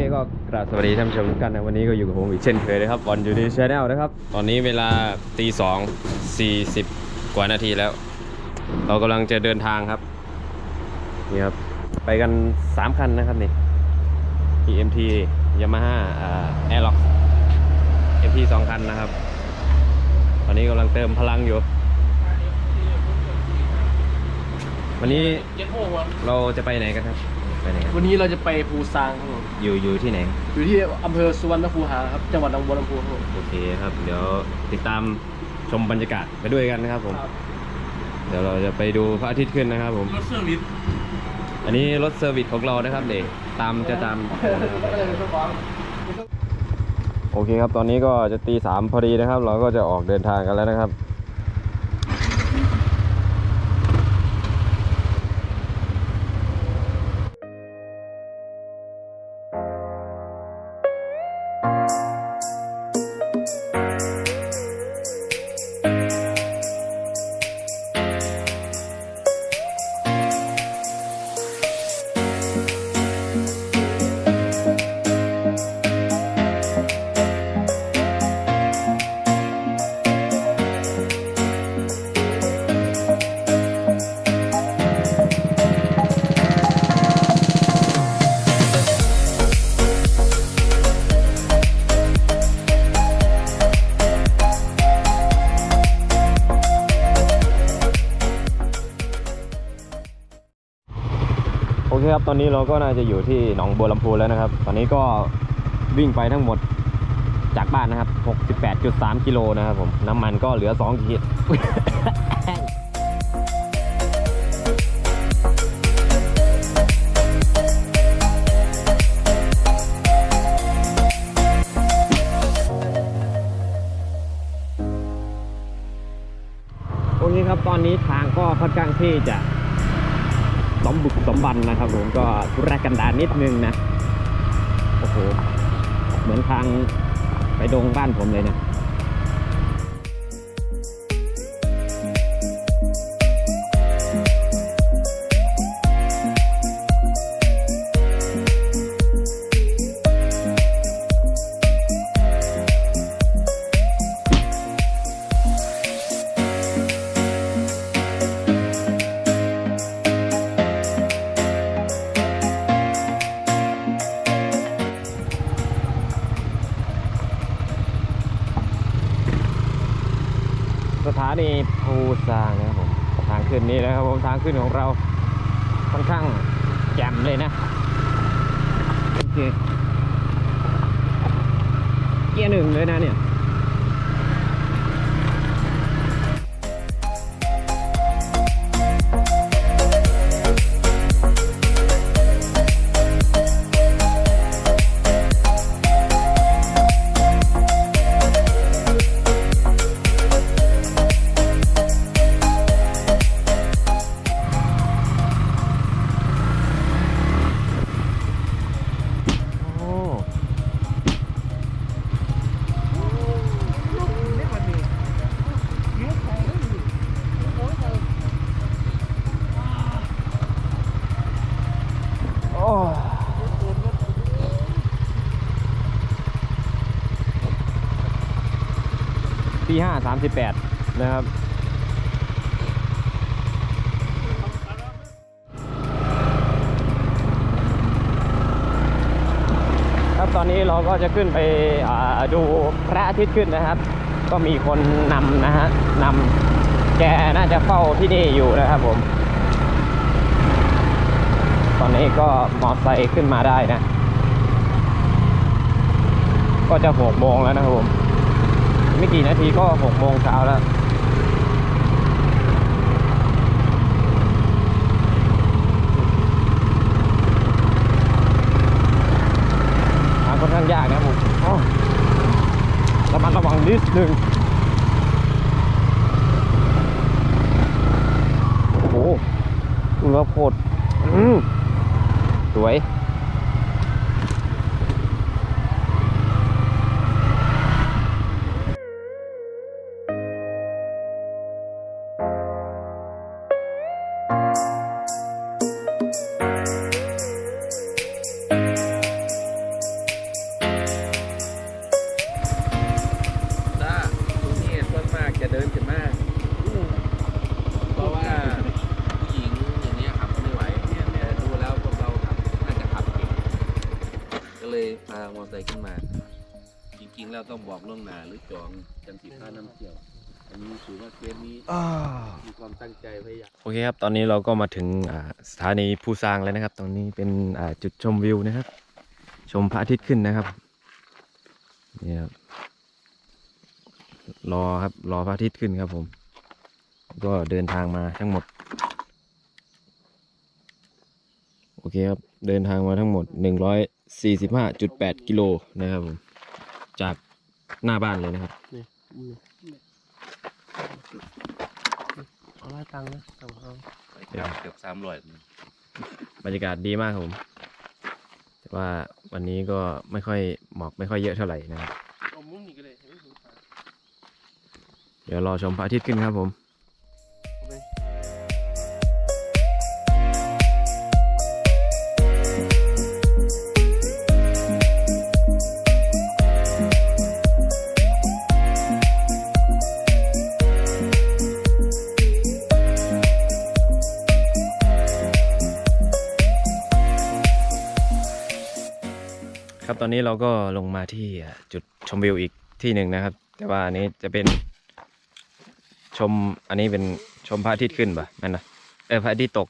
เคก็กราบสวัสดีท่านผู้ชมทุกท่านนะวันนี้ก็อยู่กับผมอีกเช่นเคยนะครับบอลอยูดีชแนลนะครับ ตอนนี้เวลาตีสองสี่สิบกว่านาทีแล้ว เรากำลังจะเดินทางครับนี่ครับไปกัน 3 คันนะครับนี่ EMT Yamaha อ่า Airlock MT สองคันนะครับ ตอนนี้กำลังเติมพลังอยู่ วันนี้เราจะไปไหนกันครับ ไปไหนกันวันนี้เราจะไปภูซางครับผมอยู่อยู่ที่ไหน อยู่ที่อำเภอสุวรรณภูหาครับจังหวัดหนองบัวลำพูครับผมโอเคครับ เดี๋ยวติดตามชมบรรยากาศไปด้วยกันนะครับผม เดี๋ยวเราจะไปดูพระอาทิตย์ขึ้นนะครับผม รถเซอร์วิสอันนี้รถเซอร์วิสของเรานะครับเด็กตามจะตาม โอเคครับ ตอนนี้ก็จะตีสามพอดีนะครับ เราก็จะออกเดินทางกันแล้วนะครับ อเคครับตอนนี้เราก็น่าจะอยู่ที่หนองบัวลำพูแล้วนะครับ ตอนนี้ก็วิ่งไปทั้งหมดจากบ้านนะครับ 68.3 กิโลนะครับผม น้ำมันก็เหลือ 2 ขีดโอเคครับ ตอนนี้ทางก็ค่อนข้างที่จะ สมบุกสมบันนะครับผมก็ทุรกันดารนิดนึงนะ โอ้โห เหมือนทางไปดงบ้านผมเลยนะ นีภูซางนะครับผมทางขึ้นนี้นะครับผมทางขึ้นของเราค่อนข้างแจ่มเลยนะโอเคเกียร์หนึ่งเลยนะเนี่ย 5 38 นะครับครับตอนนี้เราก็จะขึ้นไปดูพระอาทิตย์ขึ้นนะครับ ก็มีคนนำนะฮะนำแกน่าจะเฝ้าที่นี่อยู่นะครับผม ตอนนี้ก็มอเตอร์ไซค์ขึ้นมาได้นะ ก็จะหกโมงแล้วนะครับผม ไม่กี่นาทีก็หกโมงเช้าแล้วทางค่อนข้างยากนะผมอ้ระมัดระวังนิดนึงโอ้โหดูแล้วโคตรสวย จริงๆแล้วต้องบอกล่วงหน้าหรือจองจังสิค่าน้ำเที่ยว อันนี้ถือว่าเคสนี้มีความตั้งใจพยายามโอเคครับ ตอนนี้เราก็มาถึงอ่าสถานีภูซางแล้วนะครับ ตรงนี้เป็นอ่าจุดชมวิวนะครับ ชมพระอาทิตย์ขึ้นนะครับนี่ครับรอครับรอพระอาทิตย์ขึ้นครับผม ก็เดินทางมาทั้งหมด โอเคครับ เดินทางมาทั้งหมด 145.8 กิโลนะครับผม จาก หน้าบ้านเลยนะครับนี่นี่เอาไล่ตังค์นะตังค์เขาไปกลับเกือบสามร้อยบรรยากาศดีมากครับผมแต่ว่าวันนี้ก็ไม่ค่อยหมอกไม่ค่อยเยอะเท่าไหร่นะครับเอามุ้งนี่ก็เลยเห็นไหมผมถ่ายเดี๋ยวรอชมพระอาทิตย์ขึ้นครับผม ตอนนี้เราก็ลงมาที่อะจุดชมวิวอีกที่หนึ่งนะครับ แต่ว่าอันนี้จะเป็นชมอันนี้เป็นชมพระอาทิตย์ขึ้นป่ะนั่นนะเออพระอาทิตย์ตก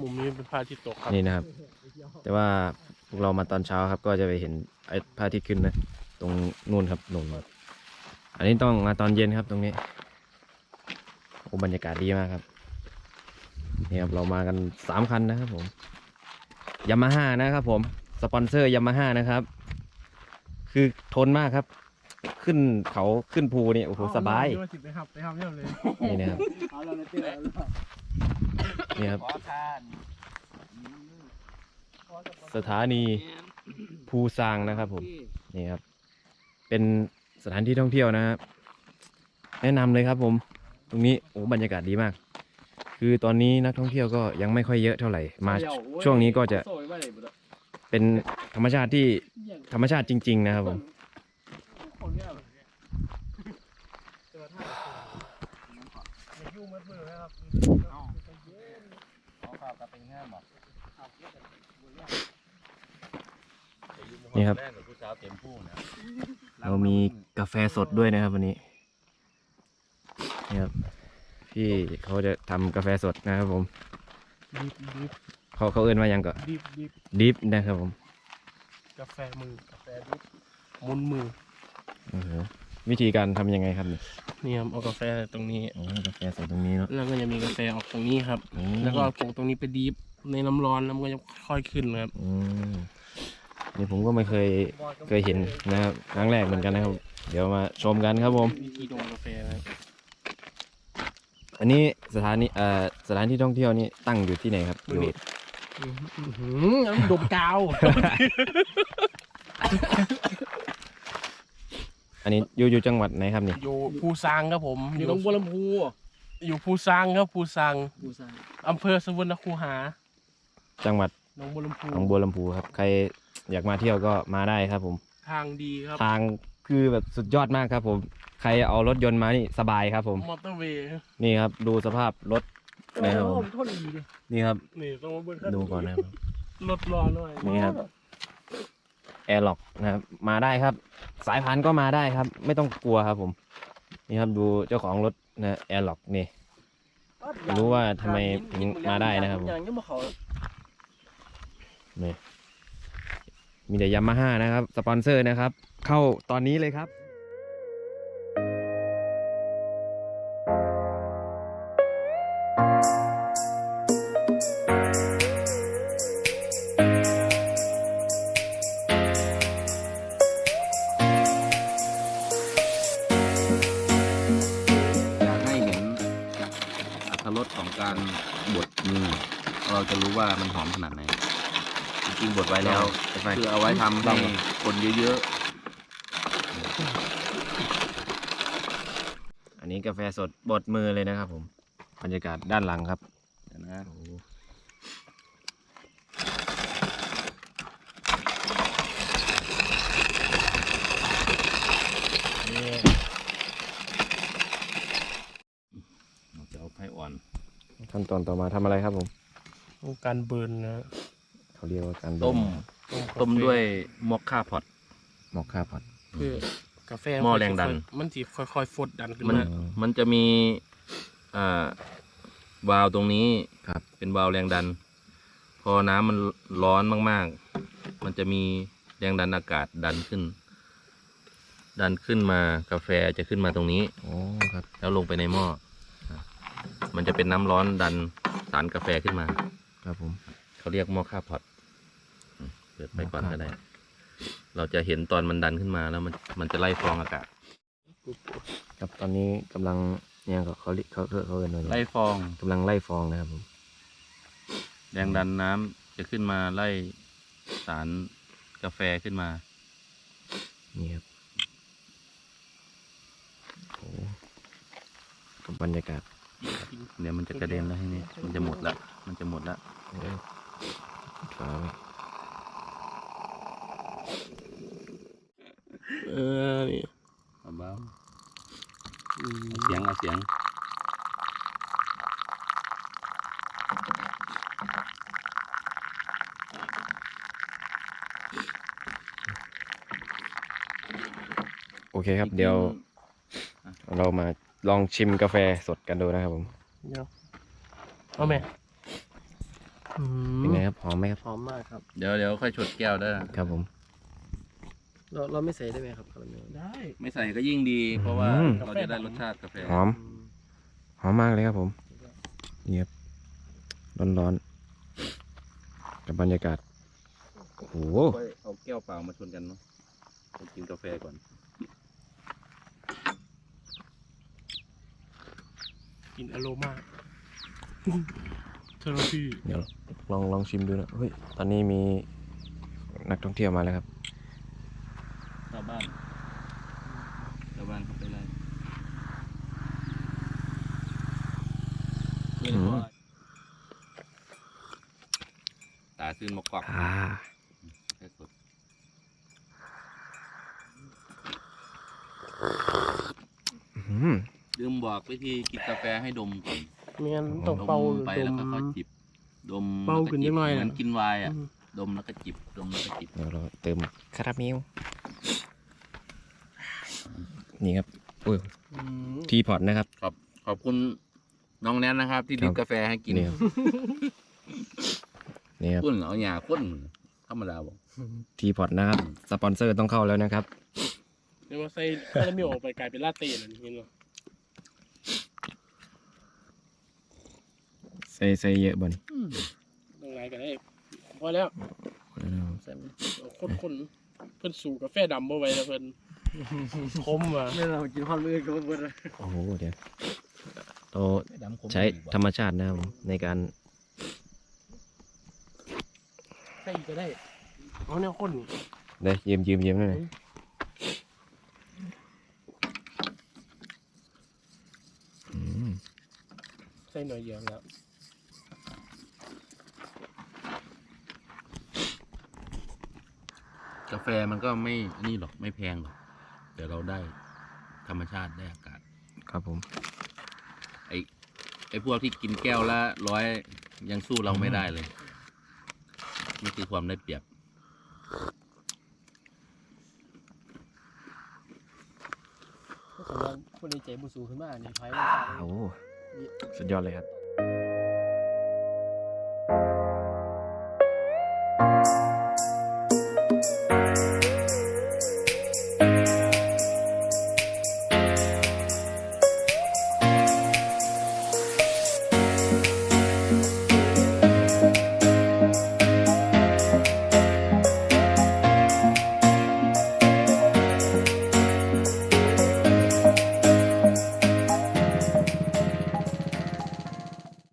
มุมนี้เป็นพระอาทิตย์ตกครับนี่นะครับ แต่ว่าพวกเรามาตอนเช้าครับ ก็จะไปเห็นไอ้พระอาทิตย์ขึ้นนะตรงนู่นครับนู่นครับอันนี้ต้องมาตอนเย็นครับตรงนี้โอ้บรรยากาศดีมากครับนี่ครับเรามากันสามคันนะครับผมยามาฮ่านะครับผม สปอนเซอร์ยามาฮ่านะครับ คือทนมากครับ ขึ้นเขาขึ้นภูนี่โอ้โหสบายเอสิไปหับไปหับเรียบเลยนี่นะครับเอาเราเลยเตี้ยแล้วนี่ครับ ขอทานสถานีภูซางนะครับผมนี่ครับ เป็นสถานที่ท่องเที่ยวนะครับแนะนำเลยครับผม ตรงนี้โอ้บรรยากาศดีมาก คือตอนนี้นักท่องเที่ยวก็ยังไม่ค่อยเยอะเท่าไหร่มาช่วงนี้ก็จะ เป็นธรรมชาติที่ธรรมชาติจริง ๆ นะครับผมนเนี่ยเหรอเนี่ยเจอย่ายุ่งมือนะครับเป็นง่ามหรอนี่ครับแรกกับผู้สาวเต็มผู้นะเรามีกาแฟสดด้วยนะครับวันนี้นี่ครับพี่เขาจะทำกาแฟสดนะครับผม เขาเขาเอื้นว่าหยังก็ดิบดิบดิฟนะครับผมกาแฟมือกาแฟดิบหมุนมือโอ้โหวิธีการทำยังไงครับเนี่ยนี่ครับเอากาแฟตรงนี้โอ้กาแฟใส่ตรงนี้เนาะ แล้วก็จะมีกาแฟออกตรงนี้ครับ อืม แล้วก็เอาผงตรงนี้ไปดิฟในน้ำร้อนแล้วมันก็จะค่อยขึ้นครับอืมนี่ผมก็ไม่เคยเคยเห็นนะครับครั้งแรกเหมือนกันนะครับ เดี๋ยวมาชมกันครับผม วิธีดงกาแฟนะครับอันนี้สถานีเอ่อสถานที่ท่องเที่ยวนี่ตั้งอยู่ที่ไหนครับอยู่ อื้อหือแล้วดมกาว อันนี้อยู่อยู่จังหวัดไหนครับนี่อยู่ภูซางครับผมอยู่หนองบัวลำพูอยู่ภูซางครับภูซางอำเภอสวรรณคูหาจังหวัดหนองบัวลำพูหนองบัวลำพูครับ ใครอยากมาเที่ยวก็มาได้ครับผม ทางดีครับทางคือแบบสุดยอดมากครับผม ใครเอารถยนต์มานี่สบายครับผม มอเตอร์เวย์นี่ครับดูสภาพรถ นะครับผมโทษดีดินี่ครับ นี่ต้องมาเบิ่งดูก่อนนะครับรถรอหน่อย นี่ครับแอร์ล็อกนะครับ มาได้ครับ สายพานก็มาได้ครับ ไม่ต้องกลัวครับผม นี่ครับดูเจ้าของรถนะแอร์ล็อกนี่ไม่รู้ว่าทำไมถึงมาได้นะครับผม อย่างนี้มาเขานี่มีแต่ยามาฮ่านะครับ สปอนเซอร์นะครับ เข้าตอนนี้เลยครับ สของการบดมือเราจะรู้ว่ามันหอมขนาดไหนจริงๆบดไว้แล้วคือเอาไว้ทำให้คนเยอะอันนี้กาแฟสดบดมือเลยนะครับผม บรรยากาศด้านหลังครับๆนะ โอ้โห เราจะเอาไผ่อ่อน ขั้นตอนต่อมาทำอะไรครับผมการเบิร์นนะทเขาเรียกว่าการต้มต้มด้วยมอคค่าพอต หมอกข้าวผัดคือกาแฟหม้อแรงดัน มันจีค่อยๆฟดดันขึ้นมันมามันจะมีอ่าวาล์วตรงนี้ครับ เป็นวาล์วแรงดัน พอน้ำมันร้อนมากๆ มันจะมีแรงดันอากาศดันขึ้น ดันขึ้นมากาแฟจะขึ้นมาตรงนี้ โอ้ครับ แล้วลงไปในหม้ออะ มันจะเป็นน้ำร้อนดันสารกาแฟขึ้นมา ครับผม เขาเรียกหม้อค่าพอตอืมเปิดไปก่อนหม้อก็ค่าได้ เราจะเห็นตอนมันดันขึ้นมาแล้วมันมันจะไล่ฟองอากาศ ครับตอนนี้กำลังเนี่ยเขาเขาเรียกเขาเขาเขาเรียกว่าไล่ฟองกำลังไล่ฟองนะครับผมแรงดันน้ำจะขึ้นมาไล่สารกาแฟขึ้นมา นี่ครับโอ้กับบรรยากาศ เดี๋ยวมันจะกระเด็นแล้วทีนี้มันจะหมดละมันจะหมดละโอ้ปิดฝาไว้เออนี่เบาเสียงเอาเสียงโอเคครับเดี๋ยวเรามา ลองชิมกาแฟสดกันดูนะครับผมเดี๋ยวเอาไหมอืมเป็นไงครับหอมไหมครับหอมมากครับ เดี๋ยวเดี๋ยวค่อยชดแก้วได้อครับผม เราเราไม่ใส่ได้ไหมครับคาราเมลได้ไม่ใส่ก็ยิ่งดี เพราะว่าอืม เราจะได้รสชาติกาแฟ หอมหอมมากเลยครับผมนี่ครับร้อนๆ กับบรรยากาศ โอ้โห ค่อยเอาแก้วเปล่ามาชนกันเนาะจะกินกาแฟก่อน กินอโรมาเทอร์พีเดี๋ยวลองลองชิมดูนะเฮ้ยตอนนี้มีนักท่องเที่ยวมาแล้วครับชาวบ้านชาวบ้านเขาไปไล่อืมตาซื่นมากกวักอ่า แค่สด อืม ลืม บอกวิธีกินกาแฟให้ดมก่อนไม่งั้นต้องเป่าดหรือมไปดแล้วมก็ค่อยจิบ ดมเป่าแล้วขึ้นจินิดหน่อยเหมือนน่ะกินไวน์อะอืมดมแล้วก็จิบ ดมแล้วก็จิบ เดี๋ยวเราเติมคาราเมล นี่ครับอุ้ยอืมทีพอตนะครับ ขอบขอบคุณน้องแนนนะครับ ที่ครัดิบบกาแฟให้กินนี่ครับนี่ครับข้นเอาหยาข้นธรรมดาบอกทีพอตนะครับ สปอนเซอร์ต้องเข้าแล้วนะครับเรียกว่าใส่คาราเมลออกไปกลายเป็นลาเต้เลยเห็นเหรอ ส่ใส่เยอะบนตรงไหนกันได้พอแล้วใส่ไหมคนคนๆเพิ่นสู่กาแฟดำบ่ไหว้แล้วเพิ่นคมว่ะไม่เรากินความมือก็หมดเลยโอ้โหเดี๋ยวเราใช้ธรรมชาตินะครับผมในการใส่อีกก็ได้เอาแนวข้นนี่เดี๋ยวยืมยืมยืมหน่อยอืมใส่หน่อยเดียวแล้ว กาแฟมันก็ไม่นี่หรอกไม่แพงหรอกแต่เราได้ธรรมชาติได้อากาศ ครับผม ไอ้ไอ้พวกที่กินแก้วละร้อยยังสู้เราไม่ได้เลยนี่คือความได้เปรียบถ้าสมมติว่าคนในใจบุสูขึ้นมาในไพ่ โอ้โหสุดยอดเลยครับ